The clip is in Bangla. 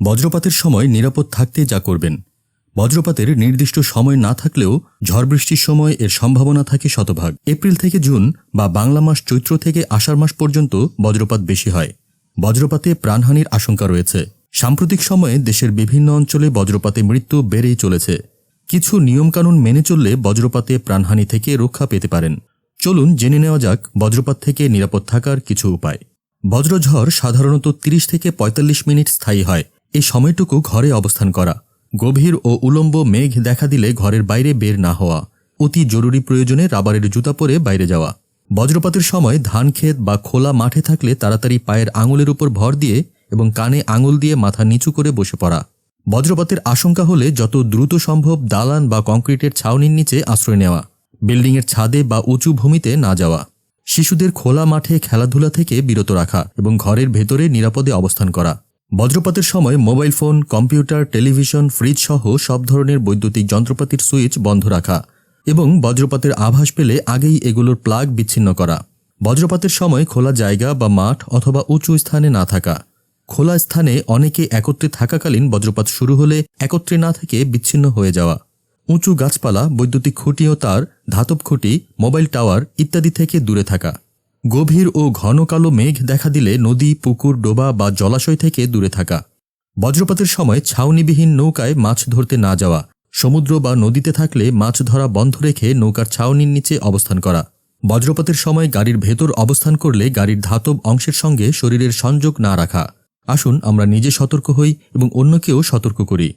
বজ্রপাতের সময় নিরাপদ থাকতে যা করবেন। বজ্রপাতের নির্দিষ্ট সময় না থাকলেও ঝড় বৃষ্টির সময় এর সম্ভাবনা থাকে শতভাগ। এপ্রিল থেকে জুন বা বাংলা মাস চৈত্র থেকে আষাঢ় মাস পর্যন্ত বজ্রপাত বেশি হয়। বজ্রপাতে প্রাণহানির আশঙ্কা রয়েছে। সাম্প্রতিক সময়ে দেশের বিভিন্ন অঞ্চলে বজ্রপাতে মৃত্যু বেড়েই চলেছে। কিছু নিয়মকানুন মেনে চললে বজ্রপাতে প্রাণহানি থেকে রক্ষা পেতে পারেন। চলুন জেনে নেওয়া যাক বজ্রপাত থেকে নিরাপদ থাকার কিছু উপায়। বজ্রঝড় সাধারণত ৩০ থেকে ৪৫ মিনিট স্থায়ী হয়। এই সময়টুকু ঘরে অবস্থান করা। গভীর ও উলম্ব মেঘ দেখা দিলে ঘরের বাইরে বের না হওয়া। অতি জরুরি প্রয়োজনে রাবারের জুতা পরে বাইরে যাওয়া। বজ্রপাতের সময় ধান ক্ষেত বা খোলা মাঠে থাকলে তাড়াতাড়ি পায়ের আঙুলের উপর ভর দিয়ে এবং কানে আঙুল দিয়ে মাথা নিচু করে বসে পড়া। বজ্রপাতের আশঙ্কা হলে যত দ্রুত সম্ভব দালান বা কংক্রিটের ছাউনির নিচে আশ্রয় নেওয়া। বিল্ডিংয়ের ছাদে বা উঁচু ভূমিতে না যাওয়া। শিশুদের খোলা মাঠে খেলাধুলা থেকে বিরত রাখা এবং ঘরের ভেতরে নিরাপদে অবস্থান করা। বজ্রপাতের সময় mobile phone, computer, television, fridge সহ সব ধরনের বৈদ্যুতিক যন্ত্রপাতির সুইচ বন্ধ রাখা এবং বজ্রপাতের আভাস পেলে আগেই এগুলোর প্লাগ বিচ্ছিন্ন করা। বজ্রপাতের সময় খোলা জায়গা বা মাঠ অথবা উঁচু স্থানে না থাকা। খোলা স্থানে অনেকে একত্রে থাকাকালীন বজ্রপাত শুরু হলে একত্রে না থেকে বিচ্ছিন্ন হয়ে যাওয়া। উঁচু গাছপালা, বৈদ্যুতিক খুঁটি ও তার, ধাতব খুঁটি, মোবাইল টাওয়ার ইত্যাদি থেকে দূরে থাকা। গভীর ও ঘন কালো মেঘ দেখা দিলে নদী, পুকুর, ডোবা বা জলাশয় থেকে দূরে থাকা। বজ্রপাতের সময় ছাউনিবিহীন নৌকায় মাছ ধরতে না যাওয়া, সমুদ্র বা নদীতে থাকলে মাছ ধরা বন্ধ রেখে নৌকার ছাউনির নিচে অবস্থান করা। বজ্রপাতের সময় গাড়ির ভেতর অবস্থান করলে গাড়ির ধাতব অংশের সঙ্গে শরীরের সংযোগ না রাখা। আসুন আমরা নিজে সতর্ক হই এবং অন্যকেও সতর্ক করি।